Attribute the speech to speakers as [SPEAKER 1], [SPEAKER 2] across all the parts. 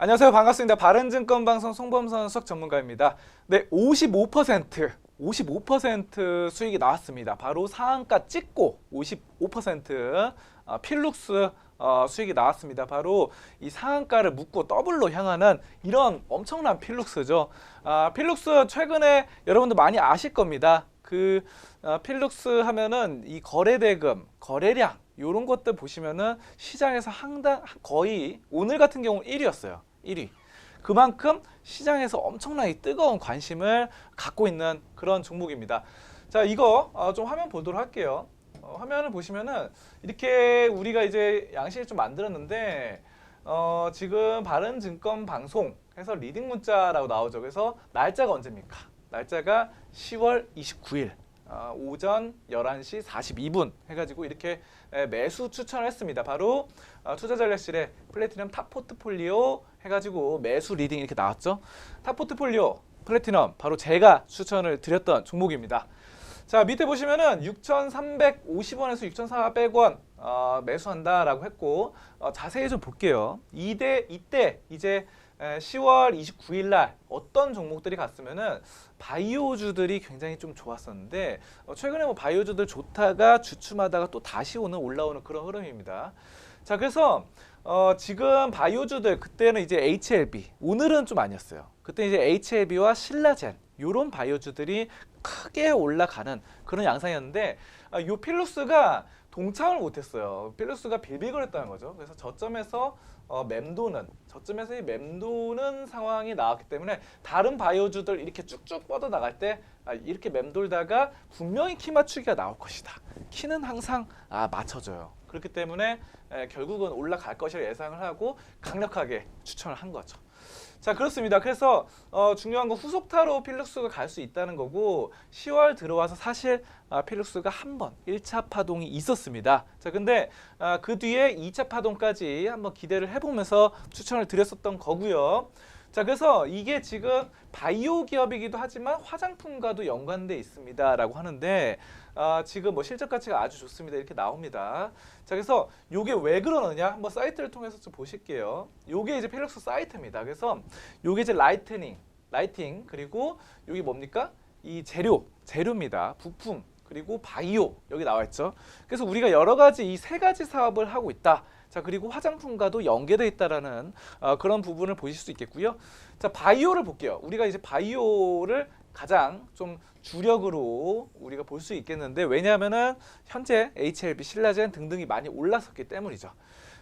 [SPEAKER 1] 안녕하세요. 반갑습니다. 바른증권 방송 송범선 수석 전문가입니다. 네, 55% 55% 수익이 나왔습니다. 바로 상한가 찍고 55% 어, 필룩스 어, 수익이 나왔습니다. 바로 이 상한가를 묶고 더블로 향하는 이런 엄청난 필룩스죠. 아, 필룩스 최근에 여러분들 많이 아실 겁니다. 그 어, 필룩스 하면은 이 거래 대금, 거래량 이런 것들 보시면은 시장에서 항상 거의 오늘 같은 경우 1위였어요. 1위. 그만큼 시장에서 엄청나게 뜨거운 관심을 갖고 있는 그런 종목입니다. 자, 이거 어, 좀 화면 보도록 할게요. 어, 화면을 보시면은 이렇게 우리가 이제 양식을 좀 만들었는데 어, 지금 바른증권 방송 해서 리딩 문자라고 나오죠. 그래서 날짜가 언제입니까? 날짜가 10월 29일 어, 오전 11시 42분 해가지고 이렇게 에, 매수 추천을 했습니다. 바로 어, 투자전략실에 플래티넘 탑 포트폴리오 해가지고 매수 리딩 이렇게 나왔죠. 탑 포트폴리오 플래티넘 바로 제가 추천을 드렸던 종목입니다. 자 밑에 보시면은 6,350원에서 6,400원 어, 매수한다라고 했고 어, 자세히 좀 볼게요. 이대 이때 이제 에, 10월 29일 날 어떤 종목들이 갔으면은 바이오주들이 굉장히 좀 좋았었는데 어, 최근에 뭐 바이오주들 좋다가 주춤하다가 또 다시 오는 올라오는 그런 흐름입니다. 자 그래서 어, 지금 바이오주들 그때는 이제 HLB 오늘은 좀 아니었어요. 그때 이제 HLB와 신라젠 요런 바이오주들이 크게 올라가는 그런 양상이었는데 아, 요 필루스가 동참을 못했어요. 필루스가 빌빌거렸다는 거죠. 그래서 저점에서 어, 맴도는 저점에서 이 맴도는 상황이 나왔기 때문에 다른 바이오주들 이렇게 쭉쭉 뻗어 나갈 때 아, 이렇게 맴돌다가 분명히 키 맞추기가 나올 것이다. 키는 항상 아, 맞춰져요. 그렇기 때문에 에, 결국은 올라갈 것이라 예상을 하고 강력하게 추천을 한 거죠. 자 그렇습니다. 그래서 어, 중요한 건 후속타로 필룩스가 갈 수 있다는 거고 10월 들어와서 사실 아, 필룩스가 한 번 1차 파동이 있었습니다. 자 근데 아, 그 뒤에 2차 파동까지 한번 기대를 해보면서 추천을 드렸었던 거고요. 자 그래서 이게 지금 바이오 기업이기도 하지만 화장품과도 연관돼 있습니다 라고 하는데 아, 지금 뭐 실적 가치가 아주 좋습니다 이렇게 나옵니다. 자 그래서 요게 왜 그러느냐 한번 사이트를 통해서 좀 보실게요. 요게 이제 필룩스 사이트입니다. 그래서 요게 이제 라이트닝, 라이팅 그리고 여기 뭡니까 이 재료, 재료입니다. 부품 그리고 바이오 여기 나와 있죠. 그래서 우리가 여러 가지 이 세 가지 사업을 하고 있다. 자 그리고 화장품과도 연계되어 있다라는 어, 그런 부분을 보실 수 있겠고요. 자 바이오를 볼게요. 우리가 이제 바이오를 가장 좀 주력으로 우리가 볼 수 있겠는데 왜냐하면은 현재 HLB, 신라젠 등등이 많이 올랐었기 때문이죠.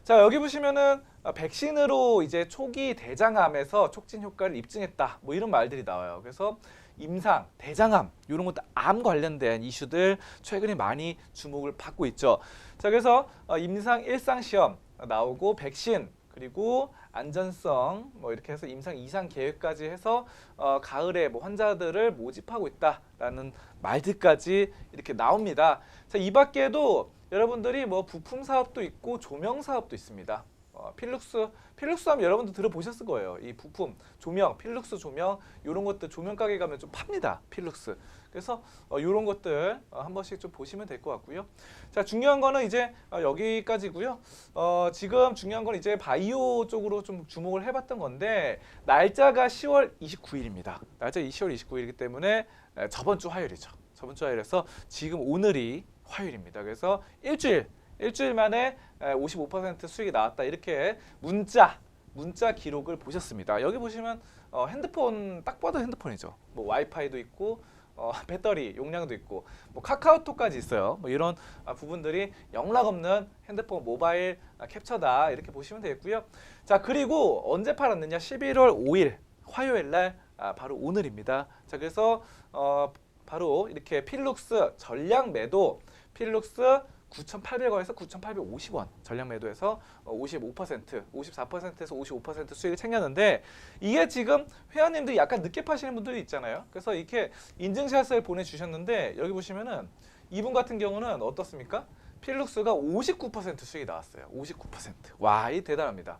[SPEAKER 1] 자 여기 보시면은 어, 백신으로 이제 초기 대장암에서 촉진 효과를 입증했다. 뭐 이런 말들이 나와요. 그래서 임상, 대장암 이런 것도 암 관련된 이슈들 최근에 많이 주목을 받고 있죠. 자 그래서 어, 임상 일상 시험 나오고 백신 그리고 안전성 뭐 이렇게 해서 임상 이상 계획까지 해서 어, 가을에 뭐 환자들을 모집하고 있다라는 말들까지 이렇게 나옵니다. 자, 이 밖에도 여러분들이 뭐 부품 사업도 있고 조명 사업도 있습니다. 어, 필룩스 필룩스 하면 여러분들 들어보셨을 거예요. 이 부품 조명, 필룩스 조명 이런 것들 조명 가게 가면 좀 팝니다. 필룩스. 그래서 어, 이런 것들 어, 한 번씩 좀 보시면 될 것 같고요. 자 중요한 거는 이제 어, 여기까지고요. 어, 지금 중요한 건 이제 바이오 쪽으로 좀 주목을 해봤던 건데 날짜가 10월 29일입니다. 날짜 10월 29일이기 때문에 에, 저번 주 화요일이죠. 저번 주 화요일에서 지금 오늘이 화요일입니다. 그래서 일주일 일주일 만에 에, 55% 수익이 나왔다 이렇게 문자 문자 기록을 보셨습니다. 여기 보시면 어, 핸드폰 딱 봐도 핸드폰이죠. 뭐 와이파이도 있고 어, 배터리 용량도 있고 뭐 카카오톡까지 있어요. 뭐 이런 아, 부분들이 영락 없는 핸드폰 모바일 아, 캡처다 이렇게 보시면 되겠고요. 자 그리고 언제 팔았느냐? 11월 5일 화요일 날 아, 바로 오늘입니다. 자 그래서 어, 바로 이렇게 필룩스 전량 매도 필룩스 9,800원에서 9,850원 전량 매도해서 어, 55%, 54%에서 55% 수익을 챙겼는데 이게 지금 회원님들이 약간 늦게 파시는 분들이 있잖아요. 그래서 이렇게 인증샷을 보내주셨는데 여기 보시면은 이분 같은 경우는 어떻습니까? 필룩스가 59% 수익이 나왔어요. 59%. 와, 이 대단합니다.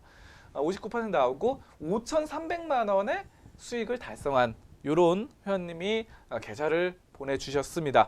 [SPEAKER 1] 아, 59% 나오고 5,300만 원의 수익을 달성한 요런 회원님이 아, 계좌를 보내주셨습니다.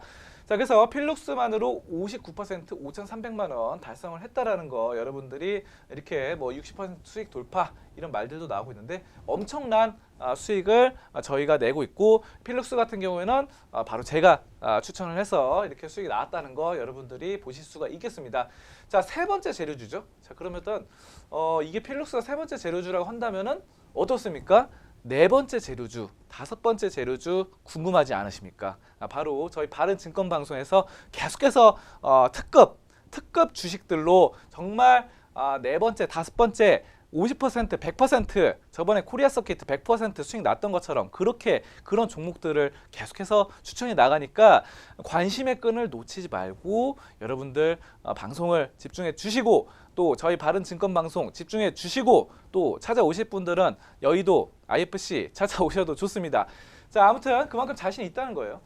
[SPEAKER 1] 자, 그래서 필룩스만으로 59% 5,300만 원 달성을 했다라는 거 여러분들이 이렇게 뭐 60% 수익 돌파 이런 말들도 나오고 있는데 엄청난 아, 수익을 아, 저희가 내고 있고 필룩스 같은 경우에는 아, 바로 제가 아, 추천을 해서 이렇게 수익이 나왔다는 거 여러분들이 보실 수가 있겠습니다. 자, 세 번째 재료주죠. 자, 그러면은 어, 이게 필룩스가 세 번째 재료주라고 한다면은 어떻습니까? 네 번째 재료주, 다섯 번째 재료주 궁금하지 않으십니까? 아, 바로 저희 바른 증권 방송에서 계속해서 어, 특급 특급 주식들로 정말 아, 네 번째, 다섯 번째 50% 100% 저번에 코리아 서킷 100% 수익 났던 것처럼 그렇게 그런 종목들을 계속해서 추천이 나가니까 관심의 끈을 놓치지 말고 여러분들 어, 방송을 집중해 주시고 또 저희 바른 증권 방송 집중해 주시고 또 찾아오실 분들은 여의도 IFC 찾아오셔도 좋습니다. 자 아무튼 그만큼 자신 있다는 거예요.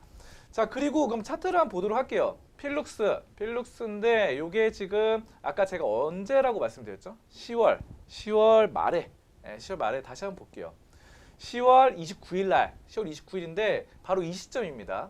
[SPEAKER 1] 자 그리고 그럼 차트를 한번 보도록 할게요. 필룩스, 필룩스인데 요게 지금 아까 제가 언제라고 말씀드렸죠? 10월, 10월 말에, 예, 10월 말에 다시 한번 볼게요. 10월 29일 날, 10월 29일인데 바로 이 시점입니다.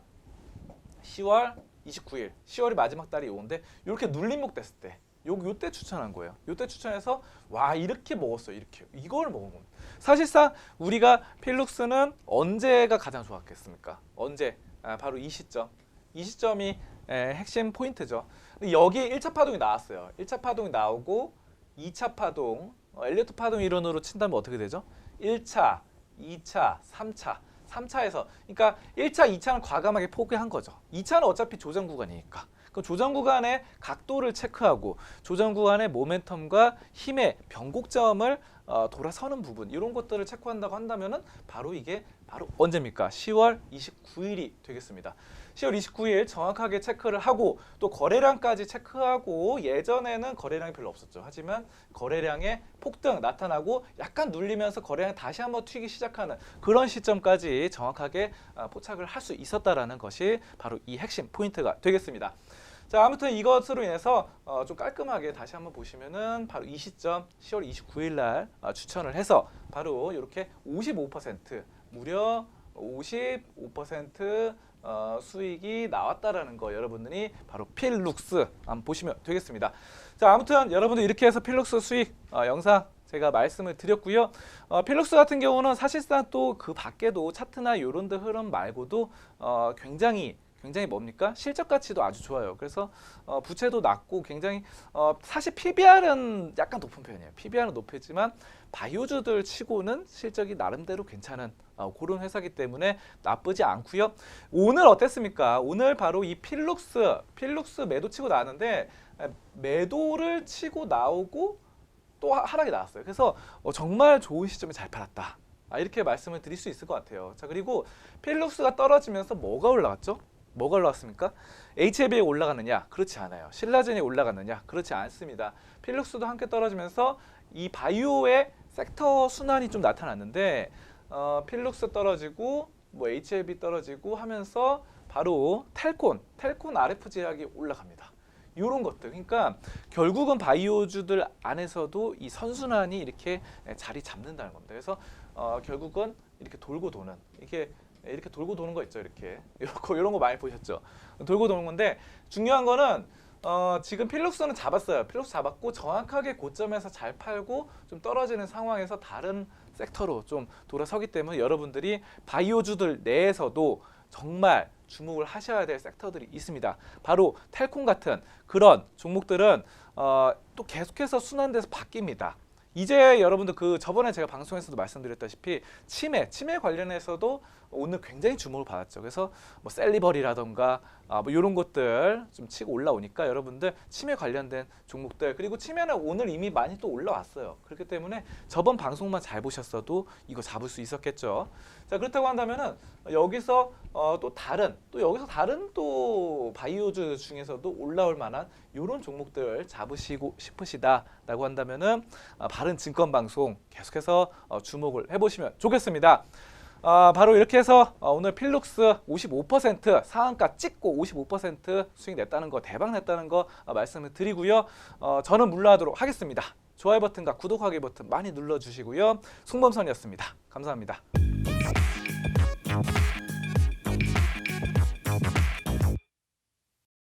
[SPEAKER 1] 10월 29일, 10월이 마지막 달이 오는데 이렇게 눌림목 됐을 때, 요 요때 추천한 거예요. 요때 추천해서 와 이렇게 먹었어요. 이렇게 이걸 먹은 겁니다. 사실상 우리가 필룩스는 언제가 가장 좋았겠습니까? 언제? 아, 바로 이 시점. 이 시점이 에, 핵심 포인트죠. 여기 1차 파동이 나왔어요. 1차 파동이 나오고 2차 파동, 어, 엘리어트 파동 이론으로 친다면 어떻게 되죠? 1차, 2차, 3차. 3차에서 그러니까 1차, 2차는 과감하게 포기한 거죠. 2차는 어차피 조정 구간이니까. 그럼 조정 구간의 각도를 체크하고 조정 구간의 모멘텀과 힘의 변곡점을 어, 돌아서는 부분 이런 것들을 체크한다고 한다면은 바로 이게 바로 언제입니까? 10월 29일이 되겠습니다. 10월 29일 정확하게 체크를 하고 또 거래량까지 체크하고 예전에는 거래량이 별로 없었죠. 하지만 거래량의 폭등 나타나고 약간 눌리면서 거래량이 다시 한번 튀기 시작하는 그런 시점까지 정확하게 아, 포착을 할 수 있었다라는 것이 바로 이 핵심 포인트가 되겠습니다. 자 아무튼 이것으로 인해서 어, 좀 깔끔하게 다시 한번 보시면은 바로 이 시점 10월 29일 날 어, 추천을 해서 바로 이렇게 55% 무려 55% 어, 수익이 나왔다라는 거 여러분들이 바로 필룩스 한번 보시면 되겠습니다. 자 아무튼 여러분들 이렇게 해서 필룩스 수익 어, 영상 제가 말씀을 드렸고요. 어, 필룩스 같은 경우는 사실상 또 그 밖에도 차트나 요런드 흐름 말고도 어, 굉장히 굉장히 뭡니까 실적 가치도 아주 좋아요. 그래서 어, 부채도 낮고 굉장히 어, 사실 PBR은 약간 높은 편이에요. PBR은 높지만 바이오주들 치고는 실적이 나름대로 괜찮은 어, 그런 회사기 때문에 나쁘지 않고요. 오늘 어땠습니까? 오늘 바로 이 필룩스 필룩스 매도 치고 나왔는데 에, 매도를 치고 나오고 또 하- 하락이 나왔어요. 그래서 어, 정말 좋은 시점에 잘 팔았다. 아, 이렇게 말씀을 드릴 수 있을 것 같아요. 자 그리고 필룩스가 떨어지면서 뭐가 올라갔죠? 뭐가 올라갔습니까? HLB에 올라가느냐? 그렇지 않아요. 신라젠이 올라갔느냐? 그렇지 않습니다. 필룩스도 함께 떨어지면서 이 바이오의 섹터 순환이 좀 나타났는데 어, 필룩스 떨어지고 뭐 HLB 떨어지고 하면서 바로 텔콘, 텔콘 RF 제약이 올라갑니다. 이런 것들. 그러니까 결국은 바이오주들 안에서도 이 선순환이 이렇게 자리 잡는다는 겁니다. 그래서 어, 결국은 이렇게 돌고 도는 이게 이렇게 돌고 도는 거 있죠. 이렇게 이런 거 많이 보셨죠. 돌고 도는 건데 중요한 거는 어, 지금 필룩스는 잡았어요. 필룩스 잡았고 정확하게 고점에서 잘 팔고 좀 떨어지는 상황에서 다른 섹터로 좀 돌아서기 때문에 여러분들이 바이오주들 내에서도 정말 주목을 하셔야 될 섹터들이 있습니다. 바로 텔콤 같은 그런 종목들은 어, 또 계속해서 순환돼서 바뀝니다. 이제 여러분들 그 저번에 제가 방송에서도 말씀드렸다시피 치매, 치매 관련해서도 오늘 굉장히 주목을 받았죠. 그래서 뭐 셀리버리라던가 아, 뭐 이런 것들 좀 치고 올라오니까 여러분들 치매 관련된 종목들 그리고 치매는 오늘 이미 많이 또 올라왔어요. 그렇기 때문에 저번 방송만 잘 보셨어도 이거 잡을 수 있었겠죠. 자 그렇다고 한다면은 여기서 어, 또 다른 또 여기서 다른 또 바이오주 중에서도 올라올 만한 이런 종목들 잡으시고 싶으시다라고 한다면은 아, 바른 증권 방송 계속해서 어, 주목을 해보시면 좋겠습니다. 아, 바로 이렇게 해서 어, 오늘 필룩스 55% 상한가 찍고 55% 수익 냈다는 거 대박 냈다는 거 어, 말씀을 드리고요. 어, 저는 물러나도록 하겠습니다. 좋아요 버튼과 구독하기 버튼 많이 눌러주시고요. 송범선이었습니다. 감사합니다.